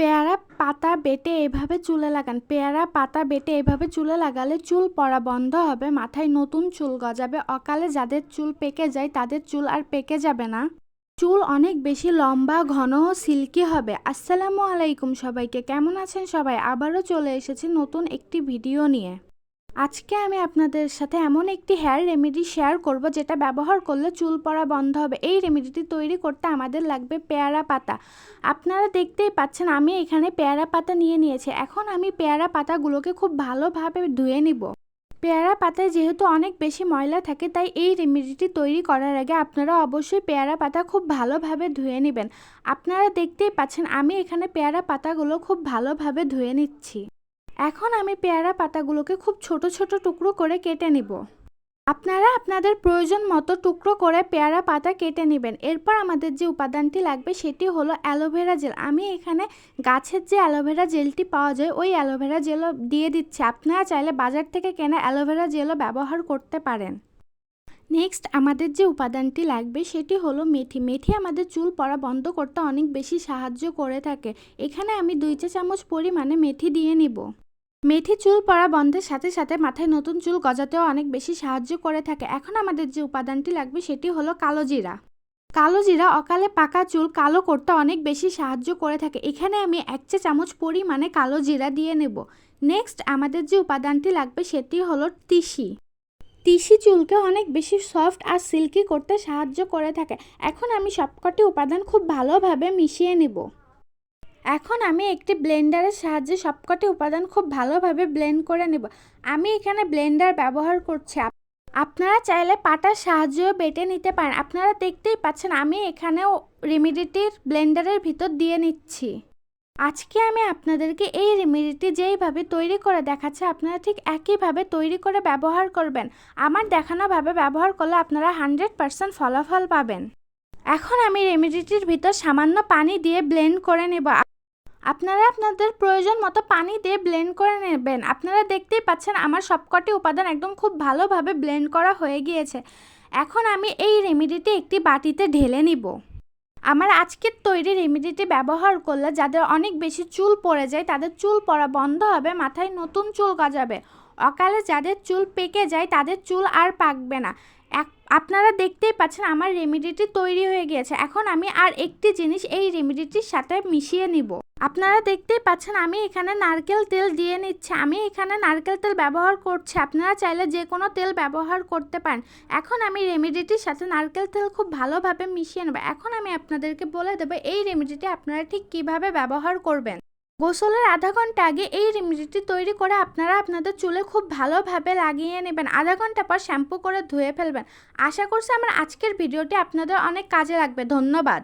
পেয়ারা পাতা বেটে এভাবে চুলে লাগান। পেয়ারা পাতা বেটে এভাবে চুলে লাগালে চুল পড়া বন্ধ হবে, মাথায় নতুন চুল গজাবে। অকালে যাদের চুল পেকে যায়, তাদের চুল আর পেকে যাবে না। চুল অনেক বেশি লম্বা, ঘন ও সিল্কি হবে। আসসালামু আলাইকুম সবাইকে, কেমন আছেন সবাই? আবারও চলে এসেছি নতুন একটি ভিডিও নিয়ে। আজকে আমি আপনাদের সাথে এমন একটি হেয়ার রেমেডি শেয়ার করব যেটা ব্যবহার করলে চুল পড়া বন্ধ হবে। এই রেমেডিটি তৈরি করতে আমাদের লাগবে পেয়ারা পাতা। আপনারা দেখতেই পাচ্ছেন আমি এখানে পেয়ারা পাতা নিয়ে নিয়েছি। এখন আমি পেয়ারা পাতাগুলোকে খুব ভালোভাবে ধুয়ে নিব। পেয়ারা পাতায় যেহেতু অনেক বেশি ময়লা থাকে, তাই এই রেমেডিটি তৈরি করার আগে আপনারা অবশ্যই পেয়ারা পাতা খুব ভালোভাবে ধুয়ে নেবেন। আপনারা দেখতেই পাচ্ছেন আমি এখানে পেয়ারা পাতাগুলো খুব ভালোভাবে ধুয়ে নিচ্ছি। এখন আমি পেয়ারা পাতাগুলোকে খুব ছোট ছোট টুকরো করে কেটে নিব। আপনারা আপনাদের প্রয়োজন মতো টুকরো করে পেয়ারা পাতা কেটে নেবেন। এরপর আমাদের যে উপাদানটি লাগবে সেটি হলো অ্যালোভেরা জেল। আমি এখানে গাছের যে অ্যালোভেরা জেলটি পাওয়া যায়, ওই অ্যালোভেরা জেলও দিয়ে দিচ্ছি। আপনারা চাইলে বাজার থেকে কেনা অ্যালোভেরা জেলও ব্যবহার করতে পারেন। নেক্সট আমাদের যে উপাদানটি লাগবে সেটি হলো মেথি। মেথি আমাদের চুল পড়া বন্ধ করতে অনেক বেশি সাহায্য করে থাকে। এখানে আমি দুই চা চামচ পরিমাণে মেথি দিয়ে নিব। মেথি চুল পড়া বন্ধের সাথে সাথে মাথায় নতুন চুল গজাতেও অনেক বেশি সাহায্য করে থাকে। এখন আমাদের যে উপাদানটি লাগবে সেটি হলো কালো জিরা। কালো জিরা অকালে পাকা চুল কালো করতে অনেক বেশি সাহায্য করে থাকে। এখানে আমি এক চা চামচ পরিমাণে কালো জিরা দিয়ে নেব। নেক্সট আমাদের যে উপাদানটি লাগবে সেটি হলো তিসি। তিসি চুলকে অনেক বেশি সফট আর সিল্কি করতে সাহায্য করে থাকে। এখন আমি সবকটি উপাদান খুব ভালোভাবে মিশিয়ে নেব। এখন আমি একটি ব্লেন্ডারের সাহায্যে সবকটি উপাদান খুব ভালোভাবে ব্লেন্ড করে নেব। আমি এখানে ব্লেন্ডার ব্যবহার করছি। আপ- আপনারা চাইলে পাটার সাহায্যেও বেটে নিতে পারেন। আপনারা দেখতেই পাচ্ছেন আমি এখানেও রেমিডিটির ব্লেন্ডারের ভিতর দিয়ে নিচ্ছি। আজকে আমি আপনাদেরকে এই রেমিডিটি যেইভাবে তৈরি করে দেখাচ্ছে, আপনারা ঠিক একইভাবে তৈরি করে ব্যবহার করবেন। আমার দেখানোভাবে ব্যবহার করলে আপনারা হান্ড্রেড পারসেন্ট ফলাফল পাবেন। এখন আমি রেমিডিটির ভিতর সামান্য পানি দিয়ে ব্লেন্ড করে নেব। আপনারা আপনাদের প্রয়োজন মতো পানি দিয়ে ব্লেন্ড করে নেবেন। আপনারা দেখতেই পাচ্ছেন আমার সবকটি উপাদান একদম খুব ভালোভাবে ব্লেন্ড করা হয়ে গিয়েছে। এখন আমি এই রেমিডিটি একটি বাটিতে ঢেলে নিব। আমার আজকের তৈরি রেমিডিটি ব্যবহার করলে যাদের অনেক বেশি চুল পড়ে যায়, তাদের চুল পড়া বন্ধ হবে, মাথায় নতুন চুল গজাবে। অকালে যাদের চুল পেকে যায়, তাদের চুল আর পাকবে না। আপনারা দেখতেই পাচ্ছেন আমার রেমিডিটি তৈরি হয়ে গিয়েছে। এখন আমি আর একটি জিনিস এই রেমিডিটির সাথে মিশিয়ে নিব। আপনারা দেখতেই পাচ্ছেন আমি এখানে নারকেল তেল দিয়ে নিচ্ছি। আমি এখানে নারকেল তেল ব্যবহার করছি। আপনারা চাইলে যে কোনো তেল ব্যবহার করতে পারেন। এখন আমি রেমিডিটির সাথে নারকেল তেল খুব ভালোভাবে মিশিয়ে নেব। এখন আমি আপনাদেরকে বলে দেবো এই রেমিডিটি আপনারা ঠিক কীভাবে ব্যবহার করবেন। গোসলের আধা ঘণ্টা আগে এই রেমিডিটি তৈরি করে আপনারা আপনাদের চুলে খুব ভালোভাবে লাগিয়ে নেবেন। আধা ঘণ্টা পর শ্যাম্পু করে ধুয়ে ফেলবেন। আশা করছি আমার আজকের ভিডিওটি আপনাদের অনেক কাজে লাগবে। ধন্যবাদ।